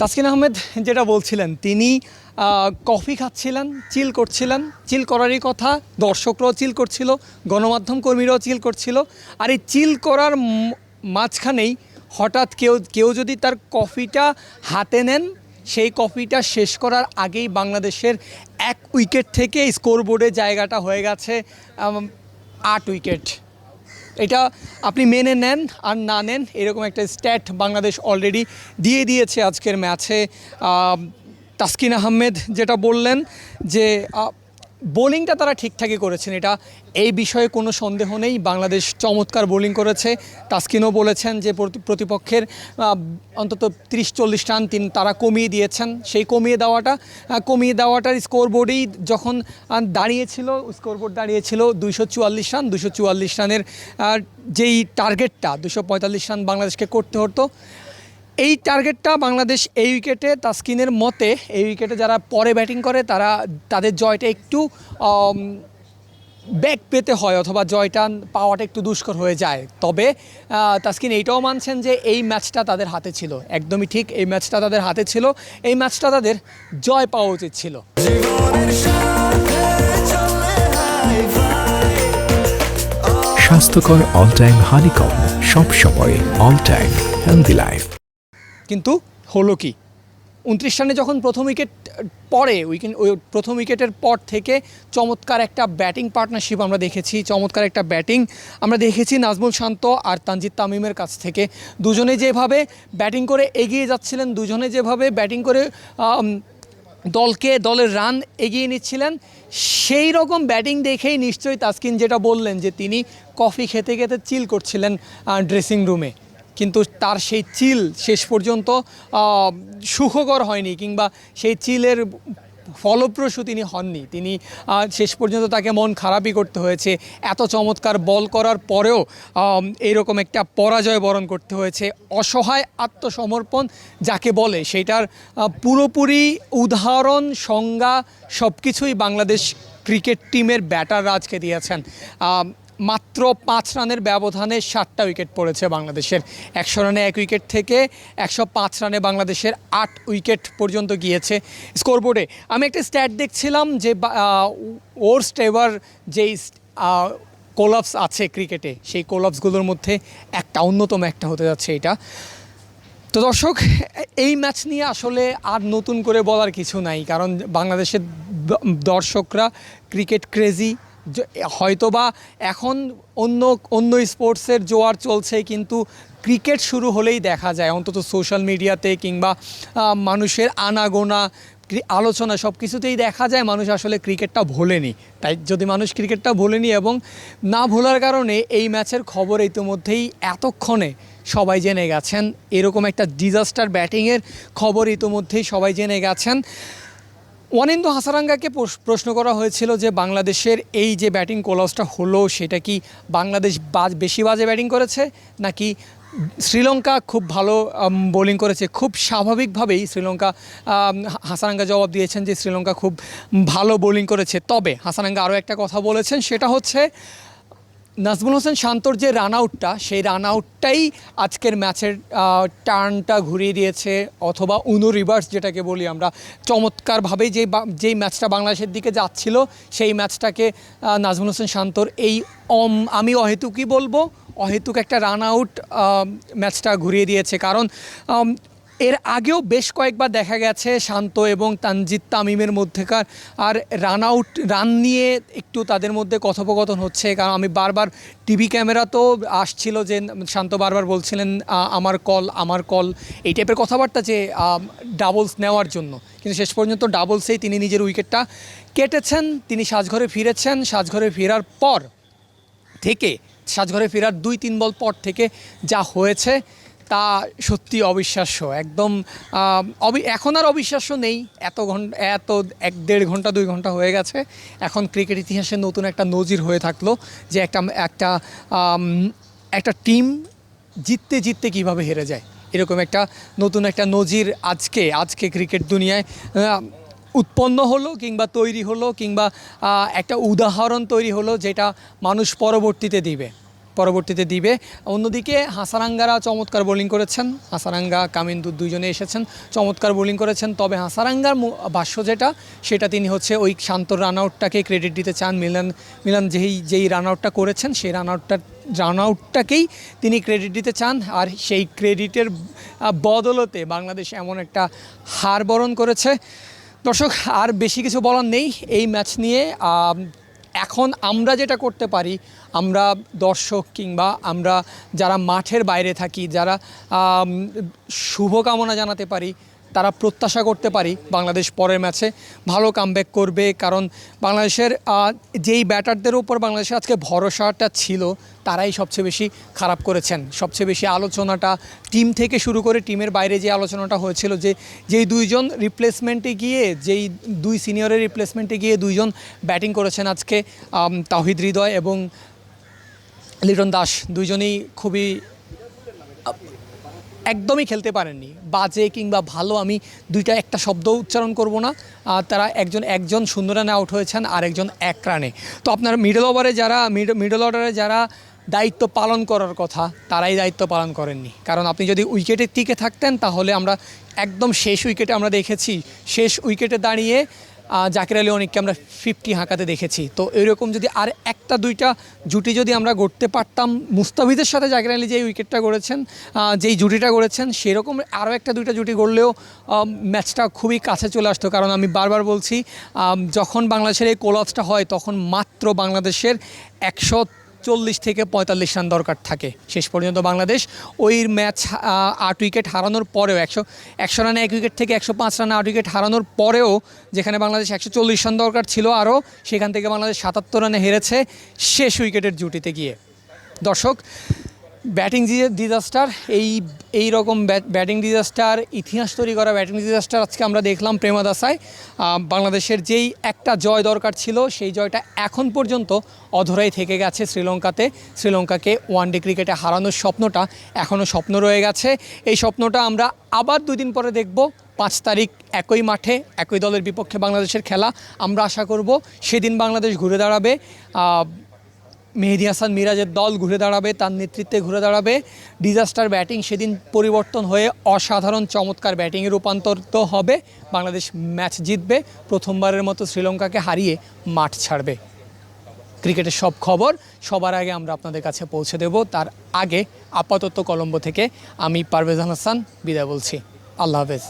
তাসকিন আহমেদ যেটা বলছিলেন, তিনি কফি খাচ্ছিলেন, চিল করছিলেন, চিল করারই কথা, দর্শকরাও চিল করছিল, গণমাধ্যম কর্মীরাও চিল করছিল, আর এই চিল করার মাঝখানেই হঠাৎ কেউ কেউ যদি তার কফিটা হাতে নেন, সেই কফিটা শেষ করার আগেই বাংলাদেশের এক উইকেট থেকে স্কোরবোর্ডে জায়গাটা হয়ে গেছে আট উইকেট। এটা আপনি মেনে নেন আর না নেন, এরকম একটা স্ট্যাট বাংলাদেশ অলরেডি দিয়ে দিয়েছে আজকের ম্যাচে তাসকিন আহমেদ যেটা বললেন যে বোলিংটা তারা ঠিকঠাকই করেছেন। এটা এই বিষয়ে কোনো সন্দেহ নেই। বাংলাদেশ চমৎকার বোলিং করেছে। তাসকিনও বলেছেন যে প্রতি- প্রতিপক্ষের অন্তত তিরিশ চল্লিশ রান তিন তারা কমিয়ে দিয়েছেন। সেই কমিয়ে দেওয়াটা কমিয়ে দেওয়াটার স্কোরবোর্ডেই যখন আহ, দাঁড়িয়েছিল স্কোরবোর্ড দাঁড়িয়েছিল দুইশো চুয়াল্লিশ রান দুশো চুয়াল্লিশ রানের যেই টার্গেটটা দুশো পঁয়তাল্লিশ রান বাংলাদেশকে করতে হতো এই টার্গেটটা বাংলাদেশ এই উইকেটে তাস্কিনের মতে, এই উইকেটে যারা পরে ব্যাটিং করে, তারা তাদের জয়টা একটু ব্যাক পেতে হয় অথবা জয়টা পাওয়াটা একটু দুষ্কর হয়ে যায়। তবে তাসকিন এইটাও মানছেন যে এই ম্যাচটা তাদের হাতে ছিল। একদমই ঠিক, এই ম্যাচটা তাদের হাতে ছিল। এই ম্যাচটা তাদের জয় পাওয়া উচিত ছিল। স্বাস্থ্যকর অল টাইম হানিকম সব সময় অল টাইম হেলদি লাইফ কিন্তু হলো কি? উনত্রিশ রানে যখন প্রথম উইকেট পরে উইকেট ওই প্রথম উইকেটের পর থেকে চমৎকার একটা ব্যাটিং পার্টনারশিপ আমরা দেখেছি, চমৎকার একটা ব্যাটিং আমরা দেখেছি নাজমুল শান্ত আর তানজিদ তামিমের কাছ থেকে। দুজনে যেভাবে ব্যাটিং করে এগিয়ে যাচ্ছিলেন, দুজনে যেভাবে ব্যাটিং করে দলকে, দলের রান এগিয়ে নিচ্ছিলেন, সেই রকম ব্যাটিং দেখেই নিশ্চয়ই তাসকিন যেটা বললেন যে তিনি কফি খেতে খেতে চিল করছিলেন ড্রেসিং রুমে কিন্তু তার সেই চিল শেষ পর্যন্ত সুখকর হয়নি কিংবা সেই চিলের ফলপ্রসূ তিনি হননি। তিনি শেষ পর্যন্ত তাকে মন খারাপই করতে হয়েছে। এত চমৎকার বল করার পরেও আম, এইরকম একটা পরাজয় বরণ করতে হয়েছে। অসহায় আত্মসমর্পণ যাকে বলে সেটার পুরোপুরি উদাহরণ সংজ্ঞা সব কিছুই বাংলাদেশ ক্রিকেট টিমের ব্যাটাররা আজকে দিয়েছেন। মাত্র পাঁচ রানের ব্যবধানে সাতটা উইকেট পড়েছে বাংলাদেশের। একশো রানে এক উইকেট থেকে একশো পাঁচ রানে বাংলাদেশের আট উইকেট পর্যন্ত গিয়েছে স্কোরবোর্ডে। আমি একটা স্ট্যাট দেখছিলাম যে ওর্স্ট এভার যেই কোলাপস আছে ক্রিকেটে, সেই কোলাপসগুলোর মধ্যে একটা, অন্যতম একটা হতে যাচ্ছে এটা। তো দর্শক, এই ম্যাচ নিয়ে আসলে আর নতুন করে বলার কিছু নাই, কারণ বাংলাদেশের দর্শকরা ক্রিকেট ক্রেজি হয়তোবা এখন অন্য অন্য স্পোর্টসের জোয়ার চলছে, কিন্তু ক্রিকেট শুরু হলেই দেখা যায়। অন্তত সোশ্যাল মিডিয়াতে কিংবা মানুষের আনাগোনা আলোচনা সব কিছুতেই দেখা যায় মানুষ আসলে ক্রিকেটটা ভোলেনি। তাই যদি মানুষ ক্রিকেটটা ভোলেনি এবং না ভোলার কারণে এই ম্যাচের খবর ইতিমধ্যেই এতক্ষণে সবাই জেনে গেছেন। এরকম একটা ডিজাস্টার ব্যাটিংয়ের খবর ইতিমধ্যেই সবাই জেনে গেছেন। ওয়ানিন্দু হাসারাঙ্গাকে প্রশ্ন করা হয়েছিল যে বাংলাদেশের এই যে ব্যাটিং কোলসটা হলো, সেটা কি বাংলাদেশ বাজ বেশি বাজে ব্যাটিং করেছে, নাকি শ্রীলঙ্কা খুব ভালো বোলিং করেছে? খুব স্বাভাবিকভাবেই শ্রীলঙ্কা হাসানাঙ্গা জবাব দিয়েছেন যে শ্রীলঙ্কা খুব ভালো বোলিং করেছে। তবে হাসানাঙ্গা আরও একটা কথা বলেছেন, সেটা হচ্ছে নাজমুল হোসেন শান্তর যে রান আউটটা সেই রান আউটটাই আজকের ম্যাচের টার্নটা ঘুরিয়ে দিয়েছে অথবা উনো রিভার্স যেটাকে বলি আমরা। চমৎকারভাবেই যে যেই ম্যাচটা বাংলাদেশের দিকে যাচ্ছিল, সেই ম্যাচটাকে নাজমুল হোসেন শান্তর এই অম, আমি অহেতুকই বলব, অহেতুক একটা রান আউট ম্যাচটা ঘুরিয়ে দিয়েছে। কারণ এর আগেও বেশ কয়েকবার দেখা গেছে শান্ত এবং তানজিদ তামিমের মধ্যেকার। আর রান আউট রান নিয়ে একটু তাদের মধ্যে কথোপকথন হচ্ছে। কারণ আমি বারবার টিভি ক্যামেরা তো আসছিল যে শান্ত বারবার বলছিলেন আমার কল আমার কল এই টাইপের কথাবার্তা যে ডাবলস নেওয়ার জন্য। কিন্তু শেষ পর্যন্ত ডাবলসেই তিনি নিজের উইকেটটা কেটেছেন, তিনি সাজঘরে ফিরেছেন। সাজঘরে ফেরার পর থেকে, সাজঘরে ফেরার দুই, তিন বল পর থেকে যা হয়েছে তা সত্যি অবিশ্বাস্য। একদম এখন আর অবিশ্বাস্য নেই। এত ঘণ্টা এত এক দেড় ঘণ্টা, দুই ঘণ্টা হয়ে গেছে। এখন ক্রিকেট ইতিহাসে নতুন একটা নজির হয়ে থাকল যে একটা একটা একটা টিম জিততে জিততে কীভাবে হেরে যায়। এরকম একটা নতুন একটা নজির আজকে আজকে ক্রিকেট দুনিয়ায় উৎপন্ন হলো কিংবা তৈরি হলো কিংবা একটা উদাহরণ তৈরি হলো যেটা মানুষ পরবর্তীতে দিবে। পরবর্তীতে দিবে। অন্যদিকে হাসারাঙ্গারা চমৎকার বোলিং করেছেন। হাসারাঙ্গা, কামিন্দু দুইজনে এসেছেন, চমৎকার বোলিং করেছেন। তবে হাসারাঙ্গার ভাষ্য যেটা, সেটা তিনি হচ্ছে ওই শান্ত রান আউটটাকে ক্রেডিট দিতে চান মিলান মিলান যেই যেই রান আউটটা করেছেন, সেই রান আউটটা রান আউটটাকেই তিনি ক্রেডিট দিতে চান। আর সেই ক্রেডিটের বদলতে বাংলাদেশ এমন একটা হার বরণ করেছে। দর্শক, আর বেশি কিছু বলার নেই। এই ম্যাচ নিয়ে এখন আমরা যেটা করতে পারি, আমরা দর্শক কিংবা আমরা যারা মাঠের বাইরে থাকি, যারা শুভকামনা জানাতে পারি, তারা প্রত্যাশা করতে পারি বাংলাদেশ পরের ম্যাচে ভালো কামব্যাক করবে। কারণ বাংলাদেশের যেই ব্যাটারদের উপর বাংলাদেশের আজকে ভরসাটা ছিল তারাই সবচেয়ে বেশি খারাপ করেছেন। সবচেয়ে বেশি আলোচনাটা টিম থেকে শুরু করে টিমের বাইরে যে আলোচনাটা হয়েছিল যে, যেই দুইজন রিপ্লেসমেন্টে গিয়ে, যেই দুই সিনিয়রের রিপ্লেসমেন্টে গিয়ে দুইজন ব্যাটিং করেছেন আজকে তাহিদ হৃদয় এবং লিটন দাস। দুইজনেই খুবই একদমই খেলতে পারেননি। বাজে কিংবা ভালো আমি দুইটা একটা শব্দ উচ্চারণ করব না। তারা একজন একজন শূন্য রানে আউট হয়েছেন আর একজন এক রানে। তো আপনার মিডল ওভারে যারা মিডল অর্ডারে যারা দায়িত্ব পালন করার কথা তারাই দায়িত্ব পালন করেননি। কারণ আপনি যদি উইকেটের টিকে থাকতেন তাহলে আমরা একদম শেষ উইকেটে আমরা দেখেছি, শেষ উইকেটে দাঁড়িয়ে জাকির আলী অনেককে আমরা ফিফটি হাঁকাতে দেখেছি। তো এরকম যদি আর একটা, দুইটা জুটি যদি আমরা গড়তে পারতাম, মুস্তাফিজের সাথে জাকির আলী যেই উইকেটটা গড়েছেন যেই জুটিটা গড়েছেন, সেরকম আরও একটা, দুইটা জুটি গড়লেও ম্যাচটা খুবই কাছে চলে আসতো। কারণ আমি বারবার বলছি যখন বাংলাদেশের এই কোলাপসটা হয়, তখন মাত্র বাংলাদেশের একশো চল্লিশ থেকে পঁয়তাল্লিশ রান দরকার থাকে শেষ পর্যন্ত বাংলাদেশ। ওই ম্যাচ আট উইকেট হারানোর পরেও একশো একশো রানে এক উইকেট থেকে একশো পাঁচ রানে আট উইকেট হারানোর পরেও যেখানে বাংলাদেশ একশো চল্লিশ রান দরকার ছিল আরও, সেখান থেকে বাংলাদেশ সাতাত্তর রানে হেরেছে শেষ উইকেটের জুটিতে গিয়ে। দর্শক ব্যাটিং ডিজাস্টার, এই এই রকম ব্যাটিং ডিজাস্টার, ইতিহাস তৈরি করা ব্যাটিং ডিজাস্টার আজকে আমরা দেখলাম প্রেমাদাসায় বাংলাদেশের যেই একটা জয় দরকার ছিল, সেই জয়টা এখন পর্যন্ত অধরাই থেকে গেছে শ্রীলঙ্কাতে। শ্রীলঙ্কাকে ওয়ান ডে ক্রিকেটে হারানোর স্বপ্নটা এখনও স্বপ্ন রয়ে গেছে। এই স্বপ্নটা আমরা আবার দুই দিন পরে দেখব। পাঁচ তারিখ একই মাঠে, একই দলের বিপক্ষে বাংলাদেশের খেলা। আমরা আশা করব সেদিন বাংলাদেশ ঘুরে দাঁড়াবে। মেহেদি হাসান মিরাজের দল ঘুরে দাঁড়াবে, তার নেতৃত্বে ঘুরে দাঁড়াবে। ডিজাস্টার ব্যাটিং সেদিন পরিবর্তন হয়ে অসাধারণ চমৎকার ব্যাটিংয়ে রূপান্তরিত হবে। বাংলাদেশ ম্যাচ জিতবে, প্রথমবারের মতো শ্রীলঙ্কাকে হারিয়ে মাঠ ছাড়বে। ক্রিকেটের সব খবর সবার আগে আমরা আপনাদের কাছে পৌঁছে দেব। তার আগে আপাতত কলম্বো থেকে আমি পারভেজ হাসান বিদায় বলছি। আল্লাহ হাফেজ।